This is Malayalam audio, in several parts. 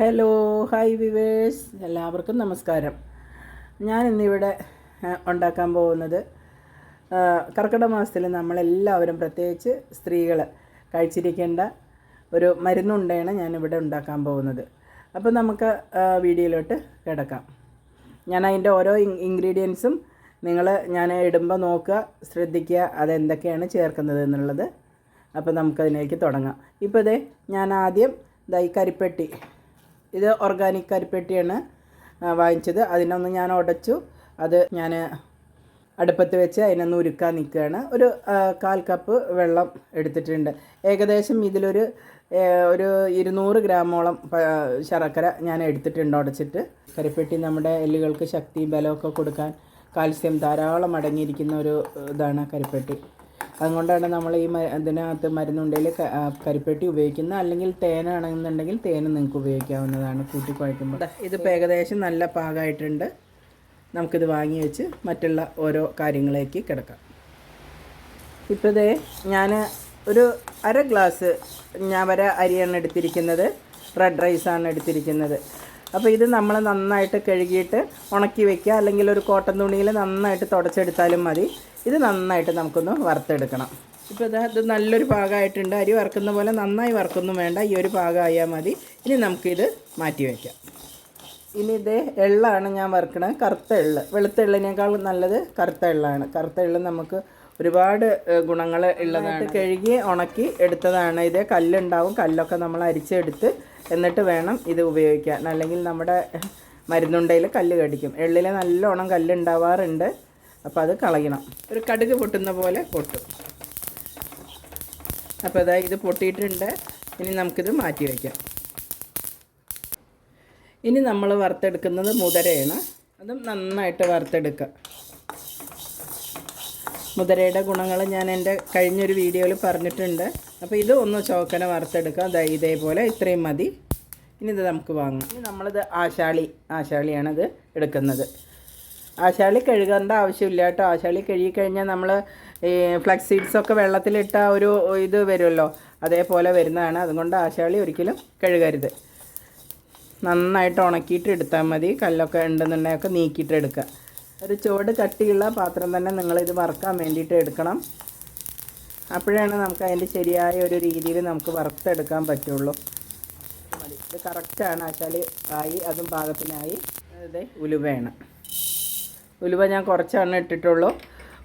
ഹലോ ഹായ് വിവേഴ്സ് എല്ലാവർക്കും നമസ്കാരം. ഞാൻ ഇന്നിവിടെ ഉണ്ടാക്കാൻ പോകുന്നത് കർക്കിടക മാസത്തിൽ നമ്മളെല്ലാവരും പ്രത്യേകിച്ച് സ്ത്രീകൾ കഴിച്ചിരിക്കേണ്ട ഒരു മരുന്നുണ്ടയാണ് ഞാനിവിടെ ഉണ്ടാക്കാൻ പോകുന്നത്. അപ്പോൾ നമുക്ക് വീഡിയോയിലോട്ട് കിടക്കാം. ഞാൻ അതിന്റെ ഓരോ ഇൻഗ്രീഡിയൻസും നിങ്ങൾ ഞാൻ ഇടുമ്പോൾ നോക്കുക ശ്രദ്ധിക്കുക അതെന്തൊക്കെയാണ് ചേർക്കുന്നത് എന്നുള്ളത്. അപ്പോൾ നമുക്കതിലേക്ക് തുടങ്ങാം. ഇപ്പോൾ ഇതേ ഞാൻ ആദ്യം ഇതാ ഈ കരിപ്പെട്ടി ഇത് ഓർഗാനിക് കരിപ്പെട്ടിയാണ് ആ, വാങ്ങിച്ചത്. അതിനൊന്ന് ഞാൻ ഉടച്ചു. അത് ഞാൻ അടുപ്പത്ത് വെച്ച് അതിനൊന്ന് ഉരുക്കാൻ നിൽക്കുകയാണ്. ഒരു കാൽ കപ്പ് വെള്ളം എടുത്തിട്ടുണ്ട്. ഏകദേശം ഇതിലൊരു ഒരു ഇരുന്നൂറ് ഗ്രാമോളം ശർക്കര ഞാൻ എടുത്തിട്ടുണ്ട് ഉടച്ചിട്ട്. കരിപ്പെട്ടി നമ്മുടെ എല്ലുകൾക്ക് ശക്തിയും ബലമൊക്കെ കൊടുക്കാൻ കാൽസ്യം ധാരാളം അടങ്ങിയിരിക്കുന്ന ഒരു ഇതാണ് കരിപ്പെട്ടി അതുകൊണ്ടാണ് നമ്മൾ ഈ ഇതിനകത്ത് മരുന്നുണ്ടെങ്കിൽ കരിപ്പെട്ടി ഉപയോഗിക്കുന്നത് അല്ലെങ്കിൽ തേനാണെന്നുണ്ടെങ്കിൽ തേൻ നിങ്ങൾക്ക് ഉപയോഗിക്കാവുന്നതാണ് കൂട്ടി കുഴക്കുമ്പോൾ ഇതിപ്പോൾ ഏകദേശം നല്ല പാകമായിട്ടുണ്ട്. നമുക്കിത് വാങ്ങി വെച്ച് മറ്റുള്ള ഓരോ കാര്യങ്ങളിലേക്ക് കിടക്കാം. ഇപ്പോൾ ദേ ഞാൻ ഒരു അര ഗ്ലാസ് ഞാൻ ഞവര അരിയാണ് എടുത്തിരിക്കുന്നത്. റെഡ് റൈസാണ് എടുത്തിരിക്കുന്നത്. അപ്പോൾ ഇത് നമ്മൾ നന്നായിട്ട് കഴുകിയിട്ട് ഉണക്കി വെക്കുക. അല്ലെങ്കിൽ ഒരു കോട്ടൺ തുണിയിൽ നന്നായിട്ട് തുടച്ചെടുത്താലും മതി. ഇത് നന്നായിട്ട് നമുക്കൊന്ന് വറുത്തെടുക്കണം. ഇപ്പോൾ ഇതാ ഇത് നല്ലൊരു പാകമായിട്ടുണ്ട് അരി വറുക്കുന്ന പോലെ നന്നായി വറുക്കൊന്നും വേണ്ട. ഈ ഒരു പാകമായാൽ മതി. ഇനി നമുക്കിത് മാറ്റി വയ്ക്കാം ഇനി ഇത് എള്ളാണ് ഞാൻ വറുക്കണത്. കറുത്ത എള്ള്. വെളുത്ത എള്ളിനേക്കാൾ നല്ലത് കറുത്ത എള്ളാണ്. കറുത്ത എള്ള് നമുക്ക് ഒരുപാട് ഗുണങ്ങൾ ഉള്ളതാണ്. കഴുകി ഉണക്കി എടുത്തതാണ്. ഇത് കല്ലുണ്ടാവും. കല്ലൊക്കെ നമ്മൾ അരിച്ചെടുത്ത് എന്നിട്ട് വേണം ഇത് ഉപയോഗിക്കാൻ. അല്ലെങ്കിൽ നമ്മുടെ മരുന്നുണ്ടയിൽ കല്ല് കടിക്കും. എള്ളിൽ നല്ലോണം കല്ലുണ്ടാവാറുണ്ട് അപ്പോൾ അത് കളയണം. ഒരു കടുക് പൊട്ടുന്ന പോലെ പൊട്ടും. അപ്പോൾ അതാ ഇത് പൊട്ടിയിട്ടുണ്ട്. ഇനി നമുക്കിത് മാറ്റി വയ്ക്കാം ഇനി നമ്മൾ വറുത്തെടുക്കുന്നത് മുതരയാണ്. അതും നന്നായിട്ട് വറുത്തെടുക്കുക. മുതരയുടെ ഗുണങ്ങൾ ഞാൻ എന്റെ കഴിഞ്ഞൊരു വീഡിയോയിൽ പറഞ്ഞിട്ടുണ്ട്. അപ്പോൾ ഇത് ഒന്ന് ചോക്കനെ വറുത്തെടുക്കുക. അതായത് ഇതേപോലെ ഇത്രയും മതി. ഇനി ഇത് നമുക്ക് വാങ്ങാം. ഇനി നമ്മളിത് ആശാളി ആശാളിയാണിത് എടുക്കുന്നത്. ആശാളി കഴുകേണ്ട ആവശ്യമില്ല കേട്ടോ. ആശാളി കഴുകി കഴിഞ്ഞാൽ നമ്മൾ ഈ ഫ്ലക്സ് സീഡ്സൊക്കെ വെള്ളത്തിലിട്ട ഒരു ഇത് വരുമല്ലോ. അതേപോലെ വരുന്നതാണ്. അതുകൊണ്ട് ആശാളി ഒരിക്കലും കഴുകരുത്. നന്നായിട്ട് ഉണക്കിയിട്ട് എടുത്താൽ മതി. കല്ലൊക്കെ ഉണ്ടെന്നുണ്ടെങ്കിൽ ഒക്കെ നീക്കിയിട്ട് എടുക്കുക. ഒരു ചുവട് കട്ടിയുള്ള പാത്രം തന്നെ നിങ്ങളിത് വറുക്കാൻ വേണ്ടിയിട്ട് എടുക്കണം. അപ്പോഴാണ് നമുക്ക് അതിന്റെ ശരിയായ ഒരു രീതിയിൽ നമുക്ക് വറുത്തെടുക്കാൻ പറ്റുള്ളൂ. ഇത് കറക്റ്റാണ് ആശാലി ആയി. അതും പാകത്തിനായി. ഇത് ഉലുവയാണ്. ഉലുവ ഞാൻ കുറച്ചാണ് ഇട്ടിട്ടുള്ളൂ.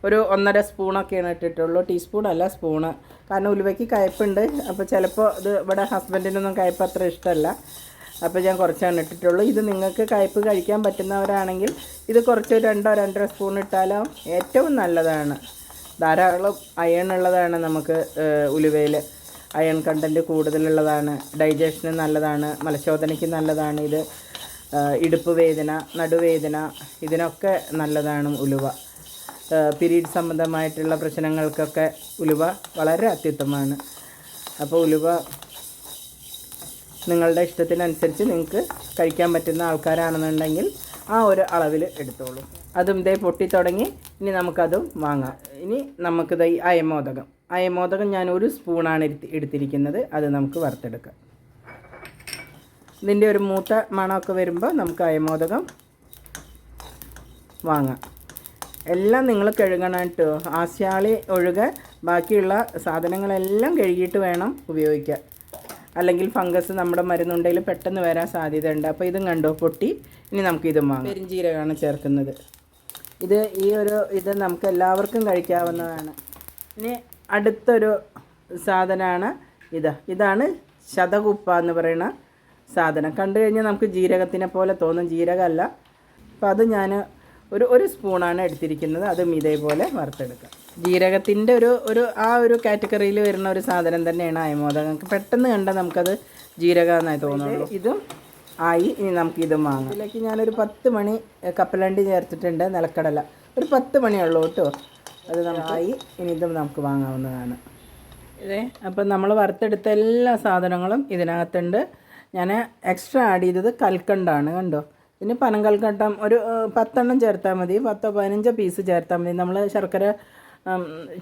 ഒരു ഒന്നര സ്പൂണൊക്കെയാണ് ഇട്ടിട്ടുള്ളൂ. ടീസ്പൂൺ അല്ല സ്പൂണ്. കാരണം ഉലുവയ്ക്ക് കയ്പ്പുണ്ട്. അപ്പോൾ ചിലപ്പോൾ ഇത് ഇവിടെ ഹസ്ബൻഡിനൊന്നും കയ്പ്പ് അത്ര ഇഷ്ടമല്ല അപ്പോൾ ഞാൻ കുറച്ചാണ് ഇട്ടിട്ടുള്ളൂ. ഇത് നിങ്ങൾക്ക് കയ്പ്പ് കഴിക്കാൻ പറ്റുന്നവരാണെങ്കിൽ ഇത് കുറച്ച് രണ്ടോ രണ്ടര സ്പൂൺ ഇട്ടാലോ ഏറ്റവും നല്ലതാണ്. ധാരാളം അയൺ ഉള്ളതാണ് നമുക്ക് ഉലുവയിൽ അയൺ കണ്ടന്റ് കൂടുതലുള്ളതാണ്. ഡൈജഷന് നല്ലതാണ്. മലശോധനയ്ക്ക് നല്ലതാണ് ഇത്. ഇടുപ്പ് വേദന നടുവേദന ഇതിനൊക്കെ നല്ലതാണ് ഉലുവ. പീരീഡ് സംബന്ധമായിട്ടുള്ള പ്രശ്നങ്ങൾക്കൊക്കെ ഉലുവ വളരെ അത്യുത്തമമാണ്. അപ്പോൾ ഉലുവ നിങ്ങളുടെ ഇഷ്ടത്തിനനുസരിച്ച് നിങ്ങൾക്ക് കഴിക്കാൻ പറ്റുന്ന ആൾക്കാരാണെന്നുണ്ടെങ്കിൽ ആ ഒരു അളവിൽ എടുത്തോളൂ. അതും ഇതേ പൊട്ടി തുടങ്ങി ഇനി നമുക്കതും വാങ്ങാം. ഇനി നമുക്കിത് ഈ അയമോദകം. അയമോദകം ഞാൻ ഒരു സ്പൂണാണ് എടുത്തി എടുത്തിരിക്കുന്നത്. അത് നമുക്ക് വറുത്തെടുക്കാം. ഇതിന്റെ ഒരു മൂത്ത മണമൊക്കെ വരുമ്പോൾ നമുക്ക് അയമോദകം വാങ്ങാം. എല്ലാം നിങ്ങൾ കഴുകണം കേട്ടോ. ആസ്യാളി ഒഴികെ ബാക്കിയുള്ള സാധനങ്ങളെല്ലാം കഴുകിയിട്ട് വേണം ഉപയോഗിക്കാൻ. അല്ലെങ്കിൽ ഫംഗസ് നമ്മുടെ മരുന്നുണ്ടെങ്കിൽ പെട്ടെന്ന് വരാൻ സാധ്യതയുണ്ട്. അപ്പോൾ ഇതും കണ്ടോ? പൊട്ടി. ഇനി നമുക്ക് ഇതും വാങ്ങാം. പെരിഞ്ചീരകമാണ് ചേർക്കുന്നത്. ഇത് ഈ ഒരു ഇത് നമുക്ക് എല്ലാവർക്കും കഴിക്കാവുന്നതാണ്. ഇനി അടുത്തൊരു സാധനമാണ് ഇത്. ഇതാണ് ശതകുപ്പ എന്ന് പറയുന്ന സാധനം. കണ്ടു കഴിഞ്ഞാൽ നമുക്ക് ജീരകത്തിനെ പോലെ തോന്നും. ജീരകമല്ല. അപ്പോൾ അത് ഞാൻ ഒരു ഒരു സ്പൂണാണ് എടുത്തിരിക്കുന്നത്. അതും ഇതേപോലെ വറുത്തെടുക്കുക ജീരകത്തിന്റെ ഒരു ഒരു ആ ഒരു കാറ്റഗറിയിൽ വരുന്ന ഒരു സാധനം തന്നെയാണ് അയമോദകം. നമുക്ക് പെട്ടെന്ന് കണ്ടാൽ നമുക്കത് ജീരകമെന്നായി തോന്നുള്ളൂ. ഇതും ആയി. ഇനി നമുക്ക് ഇതും വാങ്ങാം. ഇതിലേക്ക് ഞാനൊരു പത്ത് മണി കപ്പലണ്ടി ചേർത്തിട്ടുണ്ട്. നിലക്കടല. ഒരു പത്ത് മണിയുള്ളൂ കേട്ടോ. അത് നമുക്കായി ഇനി ഇതും നമുക്ക് വാങ്ങാവുന്നതാണ്. ഇതേ. അപ്പം നമ്മൾ വറുത്തെടുത്ത എല്ലാ സാധനങ്ങളും ഇതിനകത്തുണ്ട്. ഞാൻ എക്സ്ട്രാ ആഡ് ചെയ്തത് കൽക്കണ്ടാണ് കണ്ടോ? പിന്നെ പനം കൽക്കണ്ടം ഒരു പത്തെണ്ണം ചേർത്താൽ മതി. പത്തോ പതിനഞ്ചോ പീസ് ചേർത്താൽ മതി. നമ്മൾ ശർക്കര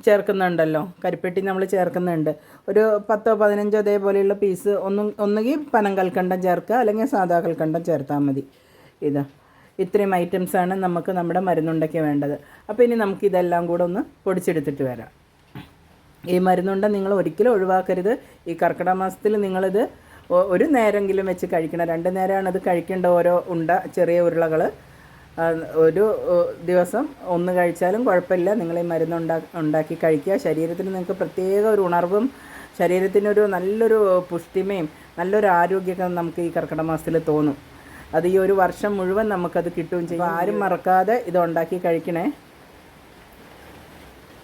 ചേർക്കുന്നുണ്ടല്ലോ. കരിപ്പെട്ടി നമ്മൾ ചേർക്കുന്നുണ്ട്. ഒരു പത്തോ പതിനഞ്ചോ അതേപോലെയുള്ള പീസ് ഒന്നും ഒന്നുകിൽ പനം കൽക്കണ്ടം ചേർക്കുക അല്ലെങ്കിൽ സാധാ കൽക്കണ്ടം ചേർത്താൽ മതി. ഇത്. ഇത്രയും ഐറ്റംസാണ് നമുക്ക് നമ്മുടെ മരുന്നുണ്ടയ്ക്ക് വേണ്ടത്. അപ്പോൾ ഇനി നമുക്ക് ഇതെല്ലാം കൂടെ ഒന്ന് പൊടിച്ചെടുത്തിട്ട് വരാം. ഈ മരുന്നുണ്ട നിങ്ങൾ ഒരിക്കലും ഒഴിവാക്കരുത്. ഈ കർക്കിടക മാസത്തിൽ നിങ്ങളിത് ഒരു നേരമെങ്കിലും വെച്ച് കഴിക്കണം. രണ്ട് നേരമാണ് അത് കഴിക്കേണ്ട ഓരോ ഉണ്ട ചെറിയ ഉരുളകൾ ഒരു ദിവസം ഒന്ന് കഴിച്ചാലും കുഴപ്പമില്ല. നിങ്ങൾ ഈ മരുന്ന് ഉണ്ടാ ഉണ്ടാക്കി കഴിക്കുക. ശരീരത്തിന് നിങ്ങൾക്ക് പ്രത്യേക ഒരു ഉണർവും ശരീരത്തിനൊരു നല്ലൊരു പുഷ്ടിമയും നല്ലൊരു ആരോഗ്യമൊക്കെ നമുക്ക് ഈ കർക്കിടക മാസത്തിൽ തോന്നും. അത് ഈ ഒരു വർഷം മുഴുവൻ നമുക്കത് കിട്ടുകയും ചെയ്യും. ആരും മറക്കാതെ ഇത് ഉണ്ടാക്കി കഴിക്കണേ.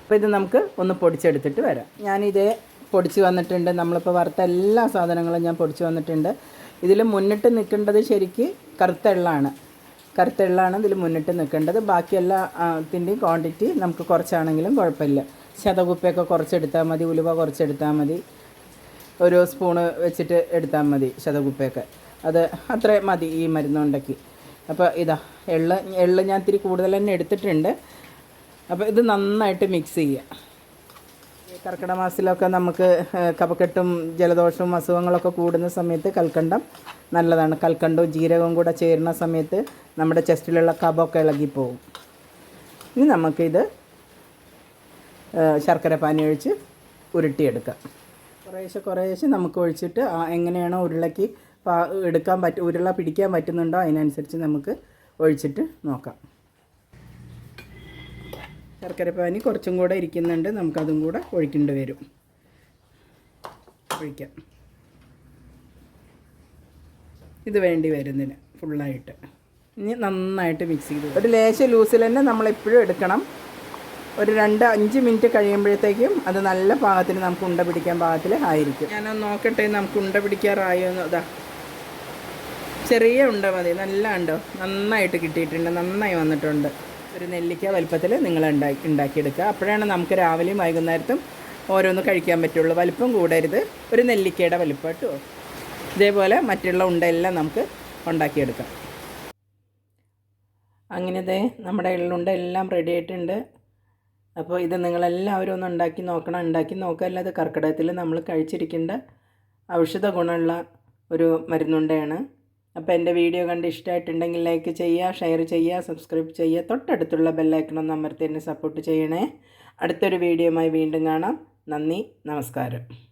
അപ്പോൾ ഇത് നമുക്ക് ഒന്ന് പൊടിച്ചെടുത്തിട്ട് വരാം. ഞാനിതേ പൊടിച്ച് വന്നിട്ടുണ്ട്. നമ്മളിപ്പോൾ വറുത്ത എല്ലാ സാധനങ്ങളും ഞാൻ പൊടിച്ച് വന്നിട്ടുണ്ട്. ഇതിൽ മുന്നിട്ട് നിൽക്കേണ്ടത് ശരിക്ക് കറുത്തെള്ളാണ് കറുത്തെള്ളാണ് കറുത്ത ഇതിൽ മുന്നിട്ട് നിൽക്കേണ്ടത്. ബാക്കി എല്ലാത്തിന്റെയും ക്വാണ്ടിറ്റി നമുക്ക് കുറച്ചാണെങ്കിലും കുഴപ്പമില്ല. ശതകുപ്പയൊക്കെ കുറച്ചെടുത്താൽ മതി. ഉലുവ കുറച്ചെടുത്താൽ മതി. ഒരു സ്പൂണ് വെച്ചിട്ട് എടുത്താൽ മതി ശതകുപ്പയൊക്കെ. അത് അത്ര മതി ഈ മരുന്നുണ്ടാക്കി അപ്പോൾ ഇതാ എള്ള് എള്ള് ഞാൻ ഇത്തിരി കൂടുതൽ തന്നെ എടുത്തിട്ടുണ്ട്. അപ്പോൾ ഇത് നന്നായിട്ട് മിക്സ് ചെയ്യുക. കർക്കിടക മാസത്തിലൊക്കെ നമുക്ക് കപക്കെട്ടും ജലദോഷവും അസുഖങ്ങളൊക്കെ കൂടുന്ന സമയത്ത് കൽക്കണ്ടം നല്ലതാണ്. കൽക്കണ്ടവും ജീരകവും കൂടെ ചേരുന്ന സമയത്ത് നമ്മുടെ ചെസ്റ്റിലുള്ള കപമൊക്കെ ഇളകിപ്പോവും. ഇനി നമുക്കിത് ശർക്കര പാനി ഒഴിച്ച് ഉരുട്ടിയെടുക്കാം. കുറേശ്ശെ കുറേശ്ശെ നമുക്ക് ഒഴിച്ചിട്ട് എങ്ങനെയാണോ ഉരുളയ്ക്ക് എടുക്കാൻ പറ്റും ഉരുള പിടിക്കാൻ പറ്റുന്നുണ്ടോ അതിനനുസരിച്ച് നമുക്ക് ഒഴിച്ചിട്ട് നോക്കാം. ശർക്കര പാനി കുറച്ചും കൂടെ ഇരിക്കുന്നുണ്ട്. നമുക്കതും കൂടെ ഒഴിക്കേണ്ടി വരും. ഒഴിക്കാം. ഇത് വേണ്ടി വരുന്നതിന് ഫുള്ളായിട്ട്. ഇനി നന്നായിട്ട് മിക്സ് ചെയ്ത് ഒരു ലേശം ലൂസിൽ തന്നെ നമ്മളെപ്പോഴും എടുക്കണം. ഒരു രണ്ട് അഞ്ച് മിനിറ്റ് കഴിയുമ്പോഴത്തേക്കും അത് നല്ല പാകത്തിന് നമുക്ക് ഉണ്ട പിടിക്കാൻ പാകത്തിൽ ആയിരിക്കും. ഞാനൊന്ന് നോക്കട്ടെ നമുക്ക് ഉണ്ട പിടിക്കാറായോ എന്ന്. അതാ ചെറിയ ഉണ്ട മതി. നല്ല ഉണ്ടോ? നന്നായിട്ട് കിട്ടിയിട്ടുണ്ട്. നന്നായി വന്നിട്ടുണ്ട്. ഒരു നെല്ലിക്ക വലുപ്പത്തിൽ നിങ്ങൾ ഉണ്ടാക്കി ഉണ്ടാക്കിയെടുക്കുക. അപ്പോഴാണ് നമുക്ക് രാവിലെയും വൈകുന്നേരത്തും ഓരോന്ന് കഴിക്കാൻ പറ്റുള്ളൂ. വലിപ്പം കൂടരുത്. ഒരു നെല്ലിക്കയുടെ വലിപ്പം കേട്ടോ. ഇതേപോലെ മറ്റുള്ള ഉണ്ടയെല്ലാം നമുക്ക് ഉണ്ടാക്കിയെടുക്കാം. അങ്ങനെ ദേ നമ്മുടെ എള്ളുണ്ട എല്ലാം റെഡി ആയിട്ടുണ്ട്. അപ്പോൾ ഇത് നിങ്ങളെല്ലാവരും ഒന്ന് ഉണ്ടാക്കി നോക്കണം. ഉണ്ടാക്കി നോക്കുക അല്ലാതെ കർക്കിടകത്തിൽ നമ്മൾ കഴിച്ചിരിക്കേണ്ട ഔഷധ ഗുണമുള്ള ഒരു മരുന്നുണ്ടയാണ് അപ്പോൾ എന്റെ വീഡിയോ കണ്ട് ഇഷ്ടമായിട്ടുണ്ടെങ്കിൽ ലൈക്ക് ചെയ്യുക ഷെയർ ചെയ്യുക സബ്സ്ക്രൈബ് ചെയ്യുക. തൊട്ടടുത്തുള്ള ബെല്ലൈക്കണം അമർത്തി എന്നെ സപ്പോർട്ട് ചെയ്യണേ. അടുത്തൊരു വീഡിയോയുമായി വീണ്ടും കാണാം. നന്ദി നമസ്കാരം.